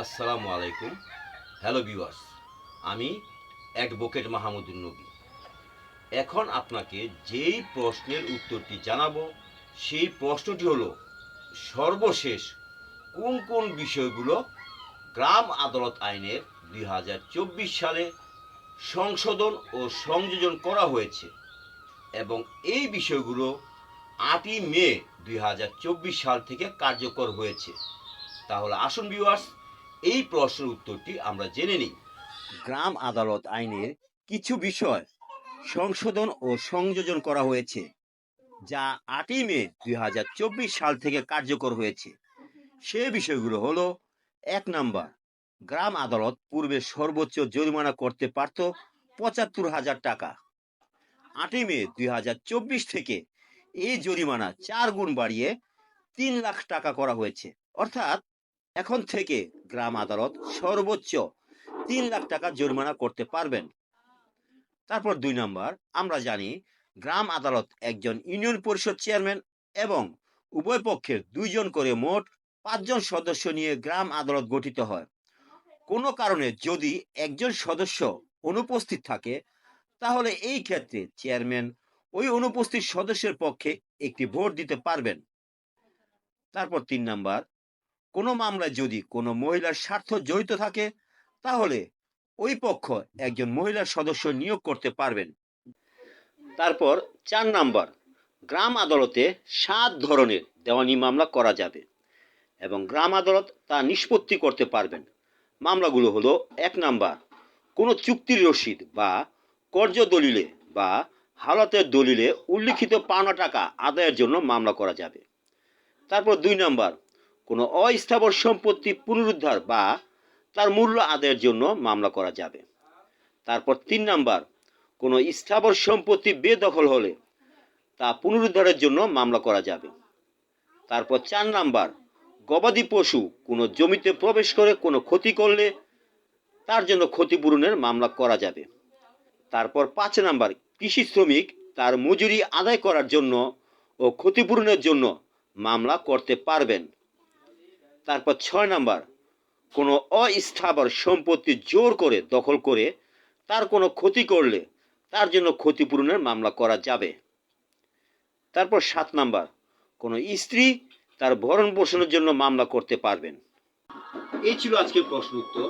আসসালামু আলাইকুম। Hello viewers আমি অ্যাডভোকেট মাহমুদুল নবী। এখন আপনাকে যেই প্রশ্নের উত্তরটি জানাব, সেই প্রশ্নটি হলো, সর্বশেষ কোন কোন বিষয়গুলো গ্রাম আদালত আইনের দুই হাজার চব্বিশ সালে সংশোধন ও সংযোজন করা হয়েছে এবং এই বিষয়গুলো আটই মে দুই হাজার চব্বিশ সাল থেকে কার্যকর হয়েছে। তাহলে আসুন ভিউয়ার্স এই প্রশ্নের উত্তরটি আমরা জেনে নিই। গ্রাম আদালত আইনের কিছু বিষয় সংশোধন ও সংযোজন করা হয়েছে, যা আটই মে দু হাজার চব্বিশ সাল থেকে কার্যকর হয়েছে। সে বিষয়গুলো হলো, এক নাম্বার, গ্রাম আদালত পূর্বে সর্বোচ্চ জরিমানা করতে পারত পঁচাত্তর হাজার টাকা। আটই মে দুই হাজার চব্বিশ থেকে এই জরিমানা চার গুণ বাড়িয়ে তিন লাখ টাকা করা হয়েছে। অর্থাৎ এখন থেকে গ্রাম আদালত সর্বোচ্চ তিন লাখ টাকা জরিমানা করতে পারবেন। তারপর দুই নম্বর, আমরা জানি গ্রাম আদালত একজন ইউনিয়ন পরিষদ চেয়ারম্যান এবং উভয় পক্ষের দুইজন করে মোট পাঁচজন সদস্য নিয়ে গ্রাম আদালত গঠিত হয়। কোনো কারণে যদি একজন সদস্য অনুপস্থিত থাকে, তাহলে এই ক্ষেত্রে চেয়ারম্যান ওই অনুপস্থিত সদস্যের পক্ষে একটি ভোট দিতে পারবেন। তারপর তিন নাম্বার কোনো মামলায় যদি কোনো মহিলার স্বার্থ জড়িত থাকে, তাহলে ওই পক্ষ একজন মহিলা সদস্য নিয়োগ করতে পারবেন। তারপর চার নাম্বার, গ্রাম আদালতে সাত ধরনের দেওয়ানি মামলা করা যাবে এবং গ্রাম আদালত তা নিষ্পত্তি করতে পারবেন। মামলাগুলো হলো, এক নাম্বার, কোনো চুক্তির রসিদ বা কর্য দলিলে বা হালতের দলিলে উল্লিখিত পাওনা টাকা আদায়ের জন্য মামলা করা যাবে। তারপর দুই নাম্বার কোনো অস্থাবর সম্পত্তি পুনরুদ্ধার বা তার মূল্য আদায়ের জন্য মামলা করা যাবে। তারপর তিন নাম্বার, কোনো স্থাবর সম্পত্তি বেদখল হলে তা পুনরুদ্ধারের জন্য মামলা করা যাবে। তারপর চার নাম্বার, গবাদি পশু কোনো জমিতে প্রবেশ করে কোনো ক্ষতি করলে তার জন্য ক্ষতিপূরণের মামলা করা যাবে। তারপর পাঁচ নাম্বার, কৃষি শ্রমিক তার মজুরি আদায় করার জন্য ও ক্ষতিপূরণের জন্য মামলা করতে পারবেন। তারপর ছয় নাম্বার, কোনো অস্থাবর সম্পত্তি জোর করে দখল করে তার কোনো ক্ষতি করলে তার জন্য ক্ষতিপূরণের মামলা করা যাবে। তারপর সাত নাম্বার, কোনো স্ত্রী তার ভরণ পোষণের জন্য মামলা করতে পারবেন। এই ছিল আজকের প্রশ্ন উত্তর।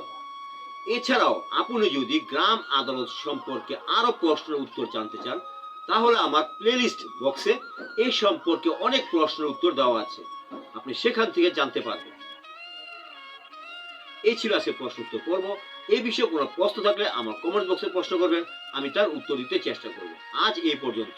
এছাড়াও আপনি যদি গ্রাম আদালত সম্পর্কে আরও প্রশ্নের উত্তর জানতে চান, তাহলে আমার প্লেলিস্ট বক্সে এই সম্পর্কে অনেক প্রশ্নের উত্তর দেওয়া আছে। আপনি সেখান থেকে জানতে পারবেন। এই ছিল আজকে প্রশ্ন উত্তর পর্ব। এই বিষয়ে কোনো প্রশ্ন থাকলে আমার কমেন্ট বক্সে প্রশ্ন করবেন, আমি তার উত্তর দিতে চেষ্টা করব। আজ এই পর্যন্ত